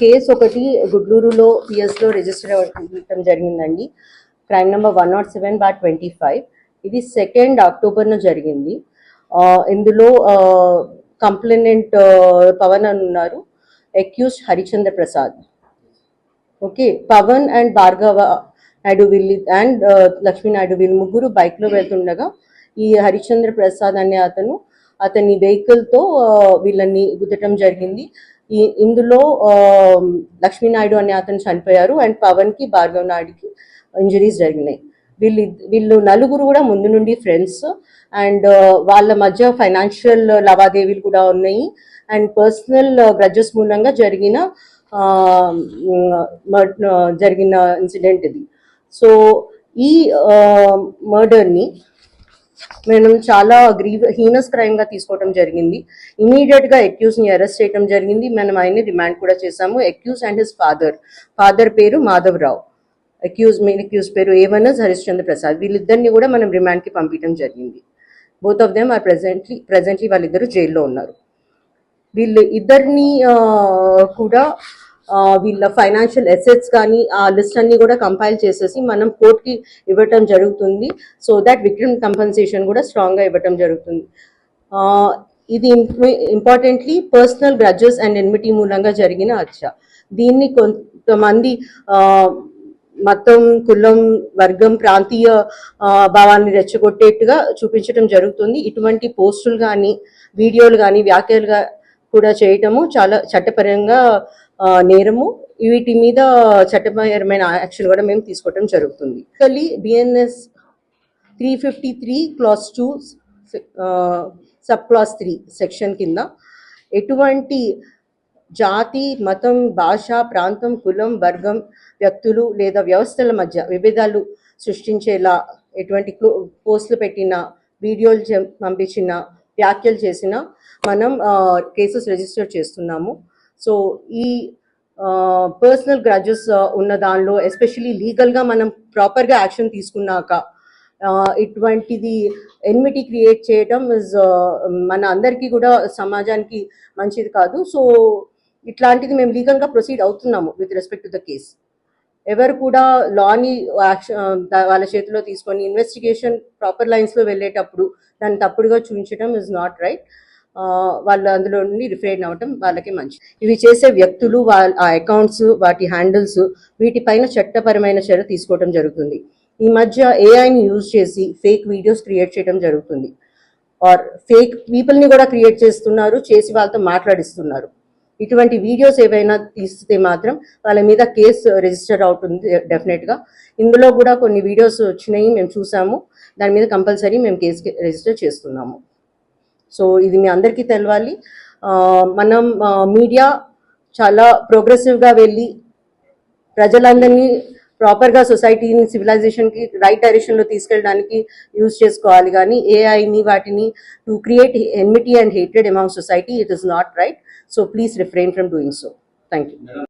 Case ఒకటి గుడ్లూరులో పిఎస్లో register అవ్వడం జరిగిందండి. Crime number one nought seven bar twenty five. ఇది సెకండ్ అక్టోబర్ను జరిగింది. ఇందులో కంప్లైనెంట్ పవన్ అని ఉన్నారు. Accused Harichandra Prasad. Okay Pavan and Bhargava Naidu వీళ్ళు అండ్ లక్ష్మీ నాయుడు వీళ్ళు ముగ్గురు బైక్లో వెళ్తుండగా ఈ హరిచంద్ర ప్రసాద్ అనే అతను అతని వెహికల్తో వీళ్ళని గుద్దటం జరిగింది. ఇందులో లక్ష్మీనాయుడు అనే అతను చనిపోయారు అండ్ పవన్కి భార్గవ్ నాయుడికి ఇంజరీస్ జరిగినాయి. వీళ్ళు వీళ్ళు నలుగురు కూడా ముందు నుండి ఫ్రెండ్స్ అండ్ వాళ్ళ మధ్య ఫైనాన్షియల్ లావాదేవీలు కూడా ఉన్నాయి అండ్ పర్సనల్ గ్రడ్జెస్ మూలంగా జరిగిన మర్- జరిగిన ఇన్సిడెంట్ ఇది. సో ఈ మర్డర్ని మనం చాలా గ్రీవ్ హీనస్ క్రైమ్గా తీసుకోవడం జరిగింది. ఇమీడియట్గా అక్యూజ్ని అరెస్ట్ చేయడం జరిగింది. మనం ఆయన్ని రిమాండ్ కూడా చేశాము. Accused and his father father పేరు మాధవరావు. అక్యూజ్ మెయిన్ అక్యూజ్ పేరు ఏవనస్ హరిశ్చంద్ర ప్రసాద్ వీళ్ళిద్దరిని కూడా మనం రిమాండ్కి పంపించడం జరిగింది. Both of them are presently presently వాళ్ళిద్దరు జైల్లో ఉన్నారు. వీళ్ళు ఇద్దరిని కూడా వీళ్ళ ఫైనాన్షియల్ అసెట్స్ కానీ ఆ లిస్ట్ అన్ని కూడా కంపైల్ చేసేసి మనం కోర్టుకి ఇవ్వటం జరుగుతుంది. సో దట్ విక్టిమ్ కంపెన్సేషన్ కూడా స్ట్రాంగ్గా ఇవ్వటం జరుగుతుంది. ఇది importantly personal grudges and enmity మూలంగా జరిగిన హత్య. దీన్ని కొంతమంది మతం కులం వర్గం ప్రాంతీయ భావాన్ని రెచ్చగొట్టేట్టుగా చూపించడం జరుగుతుంది. ఇటువంటి పోస్టులు కానీ వీడియోలు కానీ వ్యాఖ్యలుగా కూడా చేయటము చాలా చట్టపరంగా నేరము. వీటి మీద చట్టపరమైన యాక్షన్ కూడా మేము తీసుకోవడం జరుగుతుంది. కలి BNS three fifty three clause two sub clause three section కింద ఎటువంటి జాతి మతం భాష ప్రాంతం కులం వర్గం వ్యక్తులు లేదా వ్యవస్థల మధ్య విభేదాలు సృష్టించేలా ఎటువంటి పోస్టులు పెట్టిన వీడియోలు పంపించిన వ్యాఖ్యలు చేసిన మనం కేసెస్ రిజిస్టర్ చేస్తున్నాము. సో ఈ పర్సనల్ గ్రడ్జెస్ ఉన్న దానిలో ఎస్పెషలీ లీగల్గా మనం ప్రాపర్గా యాక్షన్ తీసుకున్నాక ఇటువంటిది ఎన్మిటీ క్రియేట్ చేయడం ఇస్ మన అందరికీ కూడా సమాజానికి మంచిది కాదు. సో ఇట్లాంటిది మేము లీగల్గా ప్రొసీడ్ అవుతున్నాము with respect to the case ఎవరు కూడా లాని యాక్షన్ వాళ్ళ చేతిలో తీసుకొని ఇన్వెస్టిగేషన్ ప్రాపర్ లైన్స్లో వెళ్ళేటప్పుడు దాన్ని తప్పుడుగా చూపించడం ఇస్ నాట్ రైట్ వాళ్ళు అందులో నుండి రిఫైన్ అవ్వటం వాళ్ళకి మంచి. ఇవి చేసే వ్యక్తులు వాళ్ళ ఆ అకౌంట్స్ వాటి హ్యాండిల్స్ వీటిపైన చట్టపరమైన చర్య తీసుకోవడం జరుగుతుంది. ఈ మధ్య ఏఐని యూజ్ చేసి ఫేక్ వీడియోస్ క్రియేట్ చేయడం జరుగుతుంది. ఆర్ ఫేక్ పీపుల్ని కూడా క్రియేట్ చేస్తున్నారు చేసి వాళ్ళతో మాట్లాడిస్తున్నారు. ఇటువంటి వీడియోస్ ఏవైనా తీస్తే మాత్రం వాళ్ళ మీద కేసు రిజిస్టర్ అవుతుంది డెఫినెట్గా ఇందులో కూడా కొన్ని వీడియోస్ వచ్చినాయి మేము చూసాము. దాని మీద కంపల్సరీ మేము కేసు రిజిస్టర్ చేస్తున్నాము. సో ఇది మీ అందరికీ తెలవాలి. మనం మీడియా చాలా ప్రోగ్రెసివ్గా వెళ్ళి ప్రజలందరినీ ప్రాపర్గా సొసైటీని సివిలైజేషన్కి రైట్ డైరెక్షన్లో తీసుకెళ్ళడానికి యూజ్ చేసుకోవాలి. కానీ ఏఐని వాటిని to create enmity and hatred among society it is not right. So please refrain from doing so. Thank you